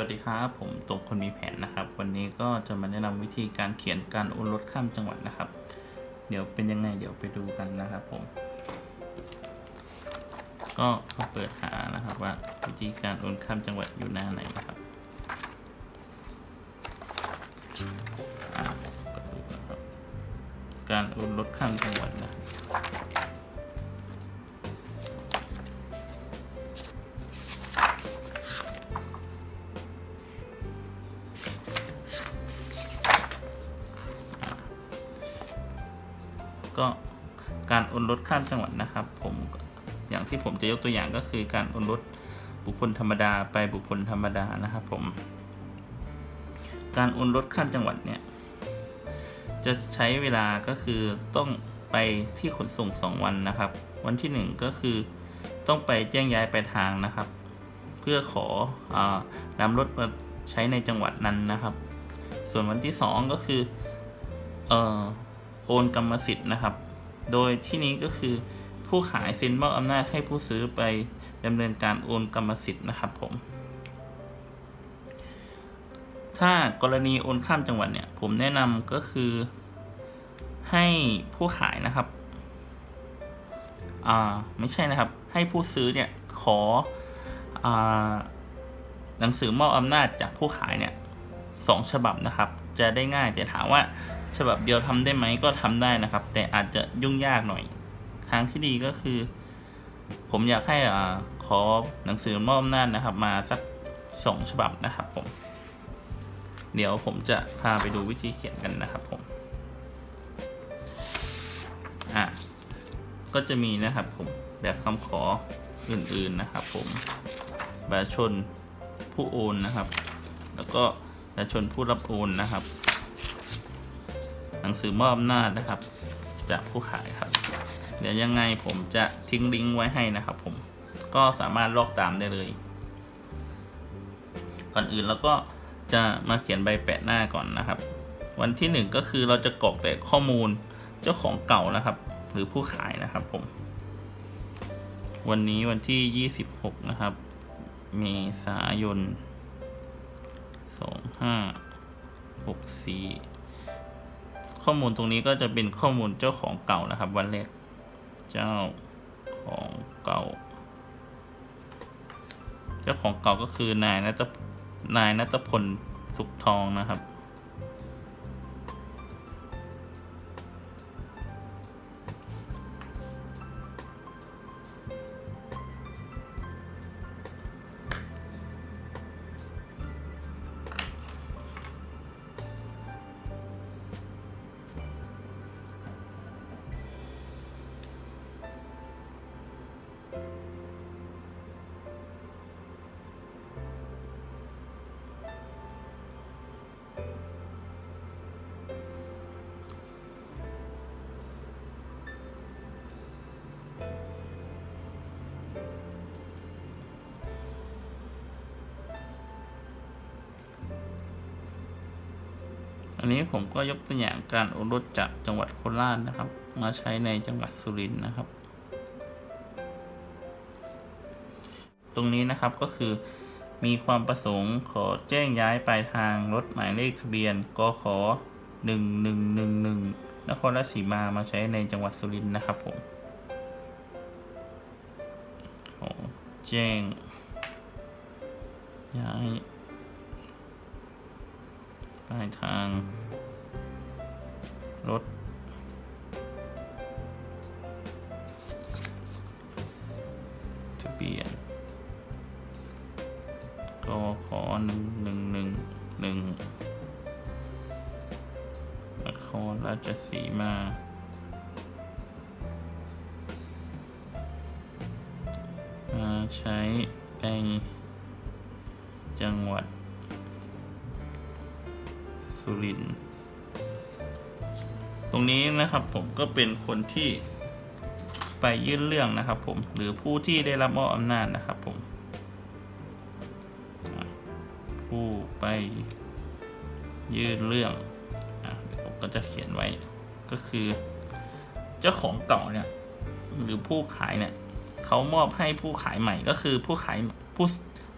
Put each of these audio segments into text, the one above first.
วัสดีครับผมตรงคนมีแผนนะครับ วันนี้ก็จะมาแนะนำวิธีการเขียนการโอนรถข้ามจังหวัดนะครับ เดี๋ยวเป็นยังไงเดี๋ยวไปดูกันนะครับผม ก็เปิดหานะครับว่าวิธีการโอนข้ามจังหวัดอยู่หน้าไหนนะครับอะก็ดูนะครับการโอนรถข้ามจังหวัดนะ การโอนรถข้ามจังหวัดนะครับ ผมอย่างที่ผมจะยกตัวอย่างก็คือการโอนรถบุคคลธรรมดาไปบุคคลธรรมดานะครับผม การโอนรถข้ามจังหวัดเนี่ยจะใช้เวลาก็คือต้องไปที่ขนส่ง 2 วันนะครับ วันที่ 1 ก็คือต้องไปแจ้งย้ายไปทางนะครับ เพื่อขออนำรถมาใช้ในจังหวัดนั้นนะครับ ส่วนวันที่ 2 ก็คือออโอนกรรมสิทธิ์นะครับ โดยที่นี้ก็คือผู้ขายเซ็นมอบอำนาจให้ผู้ซื้อไปดำเนินการโอนกรรมสิทธิ์นะครับผม ถ้ากรณีโอนข้ามจังหวัดเนี่ย ผมแนะนำก็คือให้ผู้ขายนะครับ อ่า ไม่ใช่นะครับ ให้ผู้ซื้อเนี่ยขอ อ่า หนังสือมอบอำนาจจากผู้ขายเนี่ยสองฉบับนะครับ จะได้ง่าย แต่ถามว่าฉบับเดียวทำได้ไหมก็ทำได้นะครับ แต่อาจจะยุ่งยากหน่อย ทางที่ดีก็คือ ผมอยากให้อ่าขอหนังสือมอบอำนาจนะครับ มาสักสองฉบับนะครับผม เดี๋ยวผมจะพาไปดูวิธีเขียนกันนะครับผมอะก็จะมีนะครับผมแบบคำขออื่นๆนะครับผมประชาชนผู้โอนนะครับ แล้วก็ ประชนผู้รับโอนนะครับ หนังสือมอบอำนาจนะครับ จากผู้ขายครับ เดี๋ยวยังไงผมจะทิ้งลิงก์ไว้ให้นะครับผมก็สามารถลอกตามได้เลย ก่อนอื่นเราก็จะมาเขียนใบแปะหน้าก่อนนะครับ วันที่หนึ่งก็คือเราจะกรอกแต่ข้อมูลเจ้าของเก่านะครับ หรือผู้ขายนะครับผม วันนี้วันที่ 26 นะครับ เมษายน สองห้าหกสี่ข้อมูลตรงนี้ก็จะเป็นข้อมูลเจ้าของเก่านะครับ วันแรกเจ้าของเก่า เจ้าของเก่าก็คือนายนัตนายนัตพลสุขทองนะครับ อันนี้ผมก็ยกตัวอย่างการโอนรถจากจังหวัดโคราชนะครับ มาใช้ในจังหวัดสุรินทร์นะครับ ตรงนี้นะครับก็คือมีความประสงค์ขอแจ้งย้ายปลายทางรถหมายเลขทะเบียนกขหนึ่งหนึ่งหนึ่งหนึ่งนครราชสีมามาใช้ในจังหวัดสุรินทร์นะครับผมขอแจ้งย้าย ปลายทาง รถ ทะเบียนกขหนึ่งหนึ่งหนึ่งหนึ่งนครราชสีมามาใช้ในจังหวัด สุริน ตรงนี้นะครับผมก็เป็นคนที่ไปยื่นเรื่องนะครับผมหรือผู้ที่ได้รับมอบอำนาจนะครับผมผู้ไปยื่นเรื่องอะเดี๋ยวผมก็จะเขียนไว้ก็คือ เจ้าของเก่าเนี่ยหรือผู้ขายเนี่ยเขามอบให้ผู้ขายใหม่ก็คือผู้ขายผู้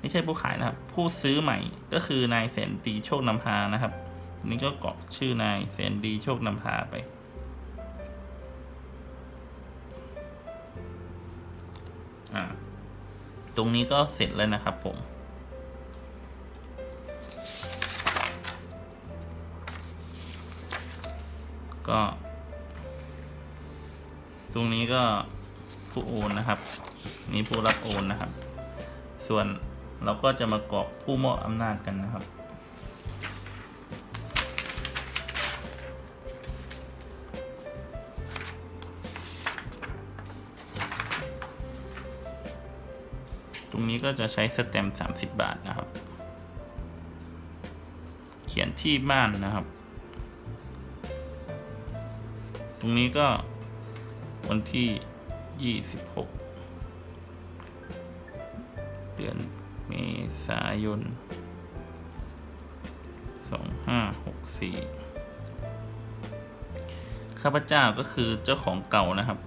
ไม่ใช่ผู้ขายนะครับ ผู้ซื้อใหม่ก็คือนายแสนดีโชคนำพานะครับ นี่ก็เกรอกชื่อนายแสนดีโชคนำพาไป ตรงนี้ก็เสร็จแล้วนะครับผมก็ ตรงนี้ก็ผู้โอนนะครับ นี่ผู้รับโอนนะครับ ส่วนเราก็จะมากรอกผู้มอบอำนาจกันนะครับ รงนี้ก็จะใช้สแตมป์30 บาทนะครับ เขียนที่บ้านนะครับ ตรงนี้ก็วันที่ 26 เดือนเมษายน 2564 ข้าพเจ้าก็คือเจ้าของเก่านะครับ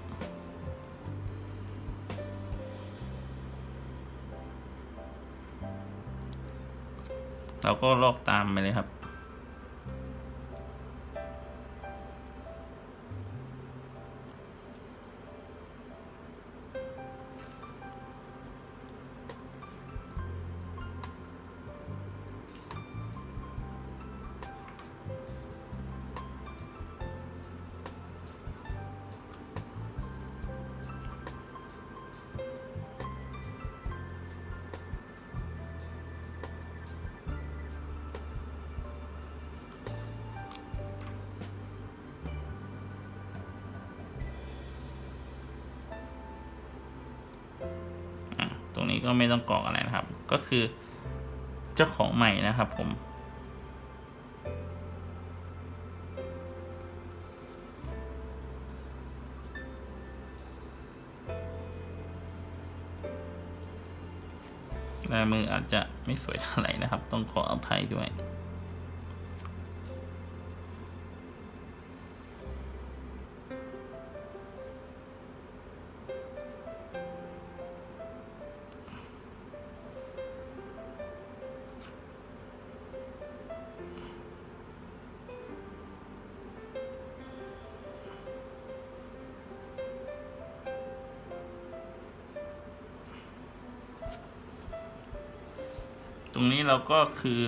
เราก็ลอกตามไปเลยครับ ก็ไม่ต้องกรอกอะไรนะครับ ก็คือเจ้าของใหม่นะครับผม ลายมืออาจจะไม่สวยเท่าไหร่นะครับ ต้องขออภัยด้วย ตรงนี้เราก็คือ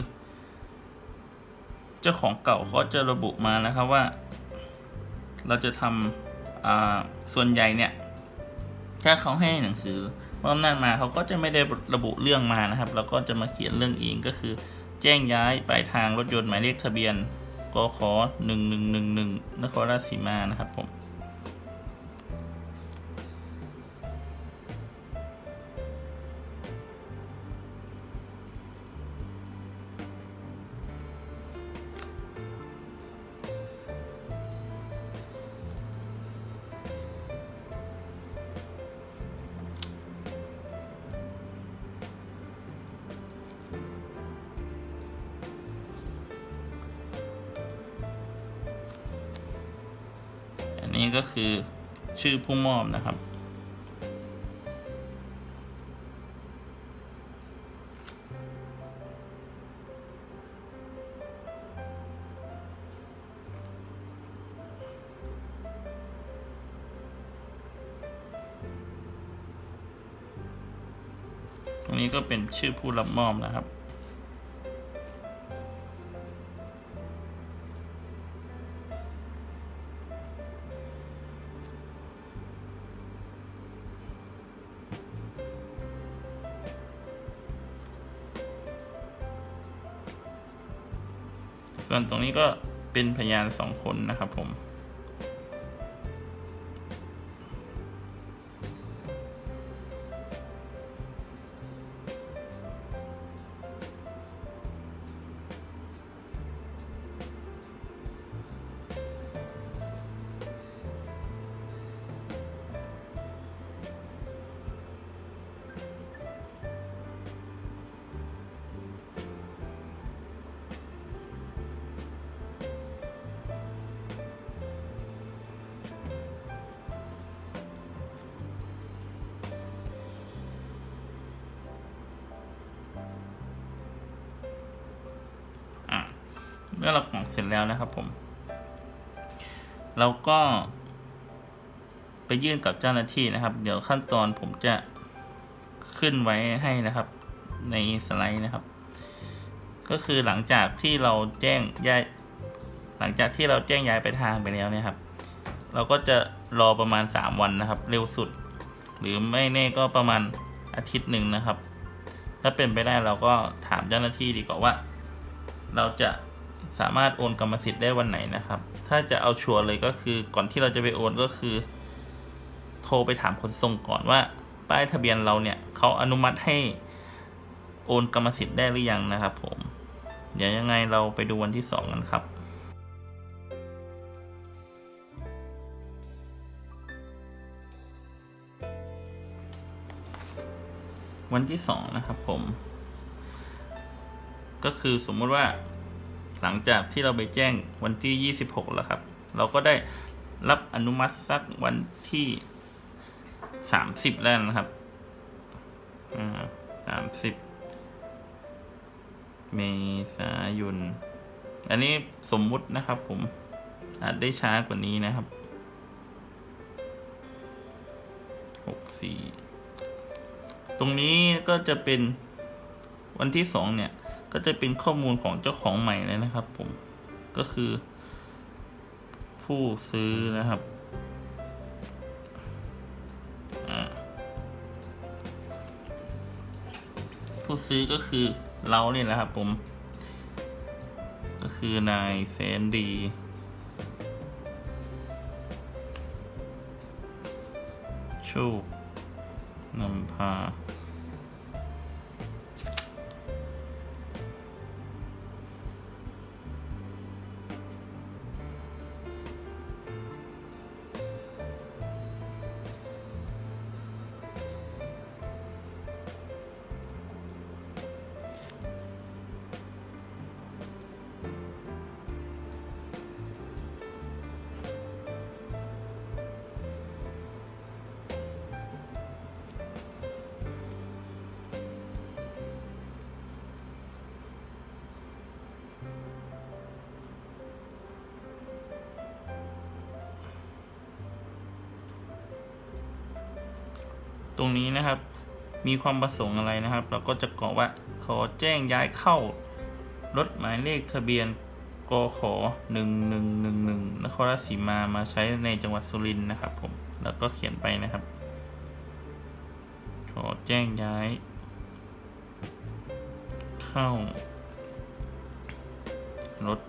เจ้าของเก่าเขาจะระบุมานะครับว่า เราจะทำส่วนใหญ่เนี่ย ถ้าเขาให้หนังสือมอบอำนาจมาเขาก็จะไม่ได้ระบุเรื่องมานะครับ แล้วก็จะมาเขียนเรื่องเองก็คือ แจ้งย้ายปลายทางรถยนต์หมายเลขทะเบียนกขหนึ่งหนึ่งหนึ่งหนึ่งนครราชสีมานะครับผม ก็คือชื่อผู้มอบนะครับ ตรงนี้ก็เป็นชื่อผู้รับมอบนะครับ ส่วนตรงนี้ก็เป็นพยานสองคนนะครับผม มื่อเรากรอกเสร็จแล้วนะครับผม เราก็ไปยื่นกับเจ้าหน้าที่นะครับ เดี๋ยวขั้นตอนผมจะขึ้นไว้ให้นะครับ ในสไลด์นะครับ ก็คือหลังจากที่เราแจ้งย้ายหลังจากที่เราแจ้งย้ายไปทางไปแล้วเนี่ยครับ เราก็จะรอประมาณ 3 วันนะครับ เร็วสุด หรือไม่แน่ก็ประมาณอาทิตย์หนึ่งนะครับ ถ้าเป็นไปได้เราก็ถามเจ้าหน้าที่ดีกว่าว่า เราจะ สามารถโอนกรรมสิทธิ์ได้วันไหนนะครับ ถ้าจะเอาชัวร์เลยก็คือก่อนที่เราจะไปโอนก็คือ โทรไปถามขนส่งก่อนว่า ป้ายทะเบียนเราเนี่ยเขาอนุมัติให้โอนกรรมสิทธิ์ได้หรือยังนะครับผม เดี๋ยวยังไงเราไปดูวันที่สองกันครับวันที่สองนะครับผม ก็คือสมมติว่า หลังจากที่เราไปแจ้งวันที่ 26 แล้วครับ เราก็ได้รับอนุมัติสักวันที่ 30 แล้วนะครับสามสิบเมษายน อันนี้สมมุตินะครับผม อาจได้ช้ากว่านี้นะครับหกสี่ตรงนี้ก็จะเป็นวันที่สองเนี่ย ก็จะเป็นข้อมูลของเจ้าของใหม่เลยนะครับ ผมก็คือ ผู้ซื้อนะครับผู้ซื้อก็คือเราเนี่ยแหละครับผม ก็คือนายแสนดีโชคนำพา รงนี้นะครับ มีความประสงค์อะไรนะครับ เราก็จะกรอกว่าขอแจ้งย้ายเข้ารถหมายเลขทะเบียนกขหนึ่งหนึ่งหนึ่งหนึ่งนครราชสีมามาใช้ในจังหวัดสุรินทร์นะครับ ผมแล้วก็เขียนไปนะครับ ขอแจ้งย้าย เข้ารถ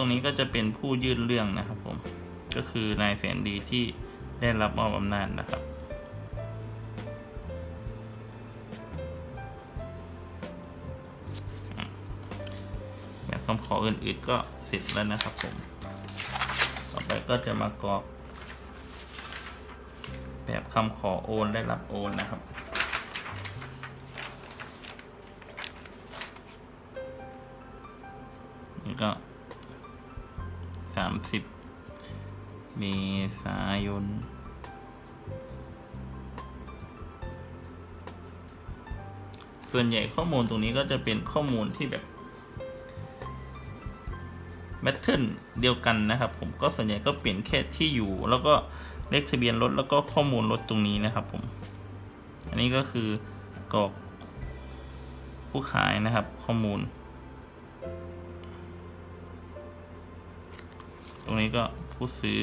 รงนี้ก็จะเป็นผู้ยื่นเรื่องนะครับผม ก็คือนายแสนดีที่ได้รับมอบอำนาจนะครับ แบบคำขออื่นๆก็เสร็จแล้วนะครับผม ต่อไปก็จะมากรอก แบบคำขอโอนได้รับโอนนะครับ เมษายนส่วนใหญ่ข้อมูลตรงนี้ก็จะเป็นข้อมูลที่แบบแมทเทิร์นเดียวกันนะครับผมก็ส่วนใหญ่ก็เปลี่ยนแค่ที่อยู่ แล้วก็เลขทะเบียนรถแล้วก็ข้อมูลรถตรงนี้นะครับผม อันนี้ก็คือกรอกผู้ขายนะครับข้อมูล ตรงนี้ก็ผู้ซื้อ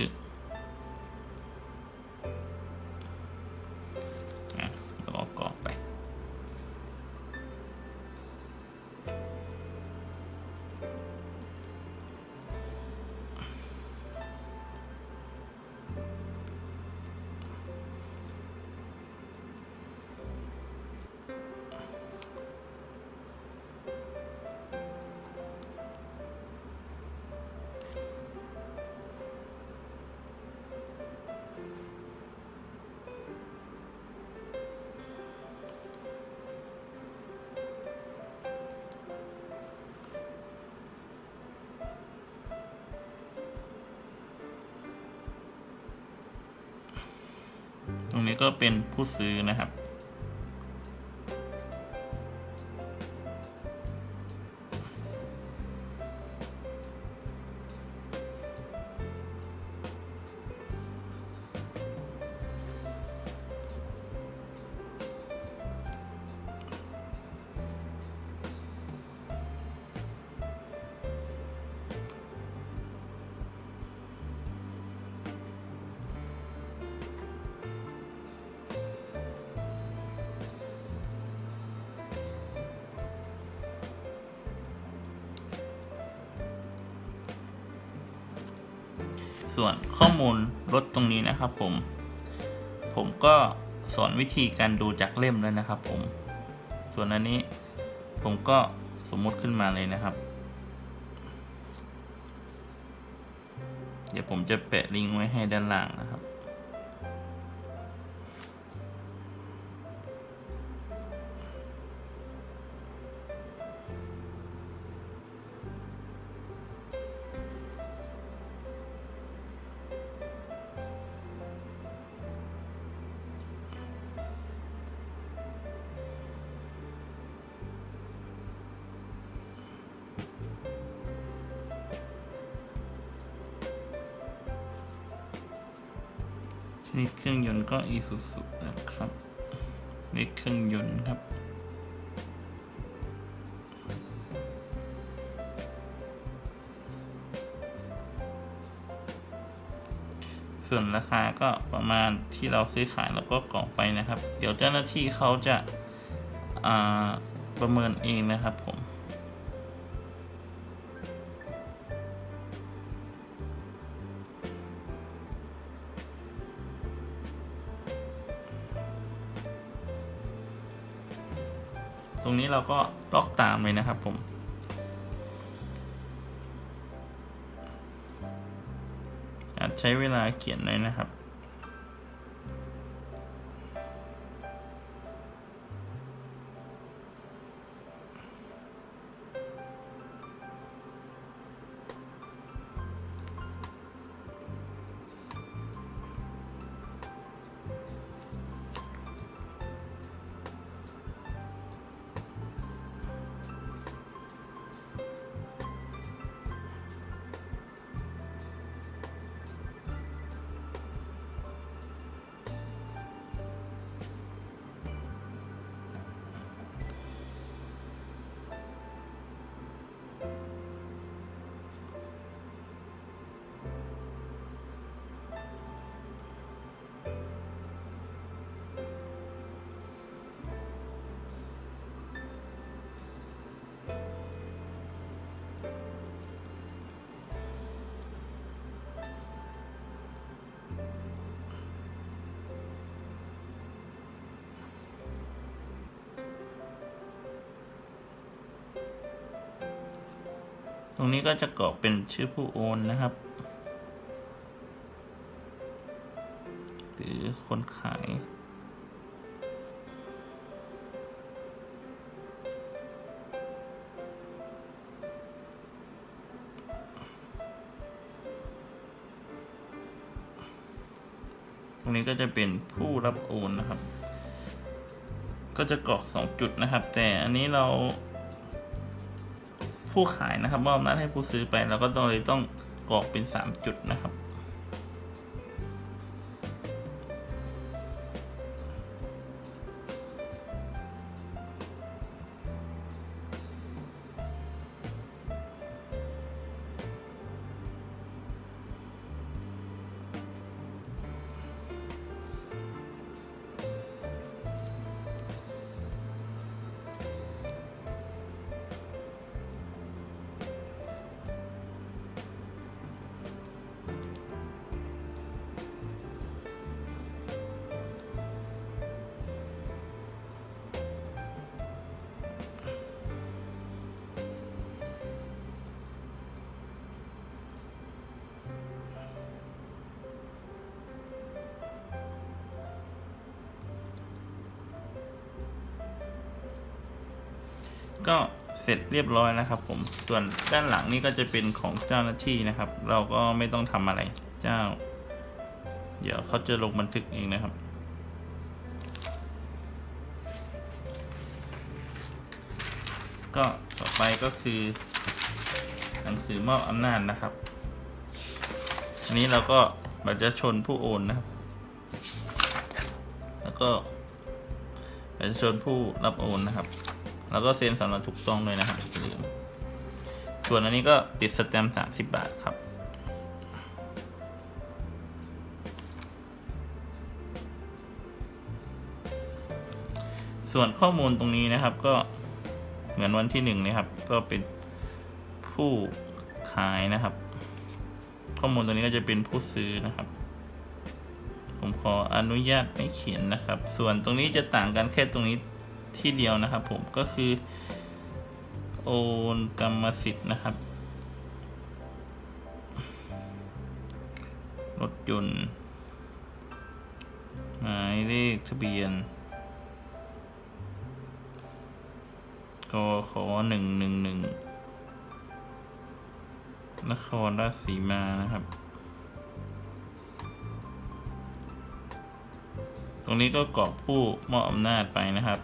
ก็เป็นผู้ซื้อนะครับ ส่วนข้อมูลรถตรงนี้นะครับผม ผมก็สอนวิธีการดูจากเล่มแล้วนะครับผม ส่วนอันนี้ผมก็สมมุติขึ้นมาเลยนะครับ เดี๋ยวผมจะแปะลิงก์ไว้ให้ด้านล่างนะครับ ชนิดเครื่องยนต์ก็ Isuzu นะครับนี่เครื่องยนต์ครับ ส่วนราคาก็ประมาณที่เราซื้อขายแล้วก็กรอกไปนะครับ เดี๋ยวเจ้าหน้าที่เขาจะาประเมินเองนะครับผม นี้เราก็ล็อกตามเลยนะครับผม อาจใช้เวลาเขียนหน่อยนะครับ ตรงนี้ก็จะกรอกเป็นชื่อผู้โอนนะครับ หรือคนขาย ตรงนี้ก็จะเป็นผู้รับโอนนะครับ ก็จะกรอกสองจุดนะครับ แต่อันนี้เรา ผู้ขายนะครับมอบอำนาจให้ผู้ซื้อไปเราก็ต้องเลยต้องกรอกเป็น 3 จุดนะครับ ก็เสร็จเรียบร้อยแล้วครับผมส่วนด้านหลังนี่ก็จะเป็นของเจ้าหน้าที่นะครับ เราก็ไม่ต้องทำอะไรเจ้า เดี๋ยวเขาจะลงบันทึกเองนะครับก็ต่อไปก็คือหนังสือมอบอำนาจนะครับ อันนี้เราก็บัตระชนผู้โอนนะครับ แล้วก็ประชาชนผู้รับโอนนะครับ แล้วก็เซ็นสำเนาถูกต้องด้วยนะครับอย่าลืมส่วนอันนี้ก็ติดสแตมป์สามสิบบาทครับ ส่วนข้อมูลตรงนี้นะครับก็เหมือนวันที่หนึ่งนะครับ ก็เป็นผู้ขายนะครับ ข้อมูลตรงนี้ก็จะเป็นผู้ซื้อนะครับ ผมขออนุญาตไม่เขียนนะครับ ส่วนตรงนี้จะต่างกันแค่ตรงนี้ ที่เดียวนะครับ ผมก็คือโอนกรรมสิทธิ์นะครับ รถยนต์หมายเลขทะเบียนกขหนึ่งหนึ่งหนึ่งนครราชสีมานะครับ ตรงนี้ก็กรอกผู้มอบอำนาจไปนะครับ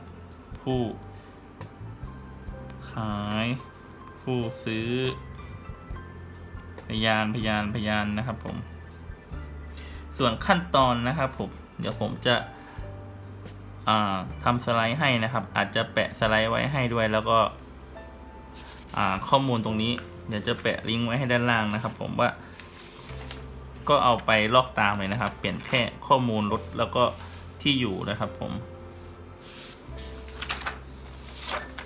ผู้ ขาย ผู้ซื้อ พยานพยานพยานนะครับผม ส่วนขั้นตอนนะครับผม เดี๋ยวผมจะทำสไลด์ให้นะครับ อาจจะแปะสไลด์ไว้ให้ด้วยแล้วก็ข้อมูลตรงนี้ เดี๋ยวจะแปะลิงก์ไว้ให้ด้านล่างนะครับผมว่า ก็เอาไปลอกตามเลยนะครับ เปลี่ยนแค่ข้อมูลรถแล้วก็ที่อยู่นะครับผม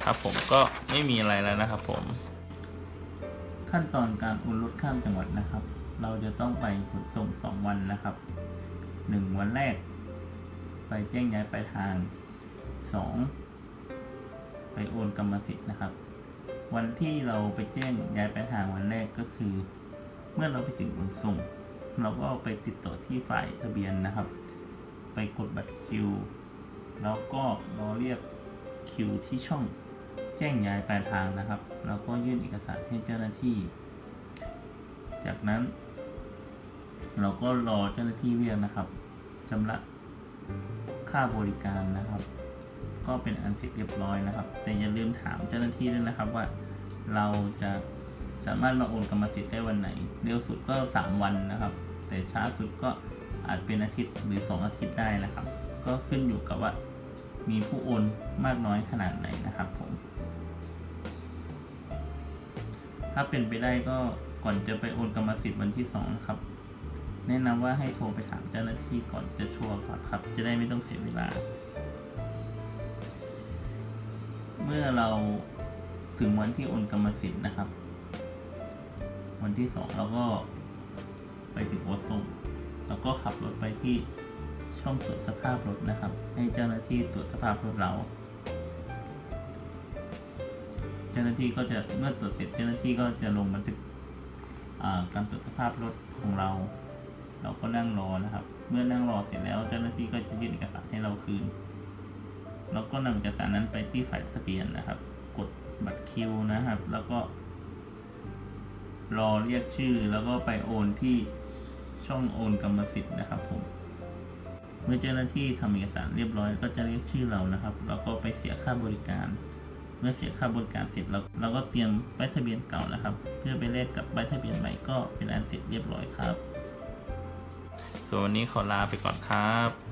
ครับผมก็ไม่มีอะไรแล้วนะครับผม ขั้นตอนการโอนรถข้ามจังหวัดนะครับ เราจะต้องไปขนส่งสองวันนะครับหนึ่งวันแรก ไปแจ้งย้ายปลายทาง 2. ไปโอนกรรมสิทธิ์นะครับ วันที่เราไปแจ้งย้ายปลายทางวันแรกก็คือ เมื่อเราไปถึงขนส่ง เราก็ไปติดต่อที่ฝ่ายทะเบียนนะครับ ไปกดบัตรคิวแล้วก็รอเรียกคิวที่ช่อง แจ้งย้ายปลายทางนะครับ แล้วก็ยื่นเอกสารให้เจ้าหน้าที่ จากนั้น เราก็รอเจ้าหน้าที่เรียกนะครับชำระค่าบริการนะครับ ก็เป็นอันเสร็จเรียบร้อยนะครับ แต่อย่าลืมถามเจ้าหน้าที่ด้วยนะครับว่าเราจะสามารถมาโอนกรรมสิทธิ์ได้วันไหน เร็วสุดก็ 3 วันนะครับ แต่ช้าสุดก็อาจเป็นอาทิตย์หรือ 2 อาทิตย์ได้นะครับ ก็ขึ้นอยู่กับว่ามีผู้โอนมากน้อยขนาดไหนนะครับผม ถ้าเป็นไปได้ก็ก่อนจะไปโอนกรรมสิทธิ์วันที่2นะครับ แนะนำว่าให้โทรไปถามเจ้าหน้าที่ก่อนจะชัวร์ก่อนครับ จะได้ไม่ต้องเสียเวลา เมื่อเราถึงวันที่โอนกรรมสิทธิ์นะครับ วันที่สองเราก็ไปถึงวัดส่งแล้วก็ขับรถไปที่ช่องตรวจสภาพรถนะครับ ให้เจ้าหน้าที่ตรวจสภาพรถเรา จ้าหน้าที่ก็จะเมื่อตรวจเสร็จเจ้าหน้าที่ก็จะลงบันทึกการตรวจสภาพรถของเรา เราก็นั่งรอนะครับ เมื่อนั่งรอเสร็จแล้วเจ้าหน้าที่ก็จะยื่นเอกสารให้เราคืนแล้วก็นำเอกสารนั้นไปที่ฝ่ายทะเบียนนะครับ กดบัตรคิวนะครับ แล้วก็ รอเรียกชื่อแล้วก็ไปโอนที่ช่องโอนกรรมสิทธิ์นะครับผมเมื่อเจ้าหน้าที่ทำเอกสารเรียบร้อย ก็จะเรียกชื่อเรานะครับ แล้วก็ไปเสียค่าบริการ เมื่อเสียค่าบริการเสร็จเราเราก็เตรียมใบทะเบียนเก่านะครับ เพื่อไปแลกกับใบทะเบียนใหม่ก็เป็นอันเสร็จเรียบร้อยครับ ส่วนวันนี้ขอลาไปก่อนครับ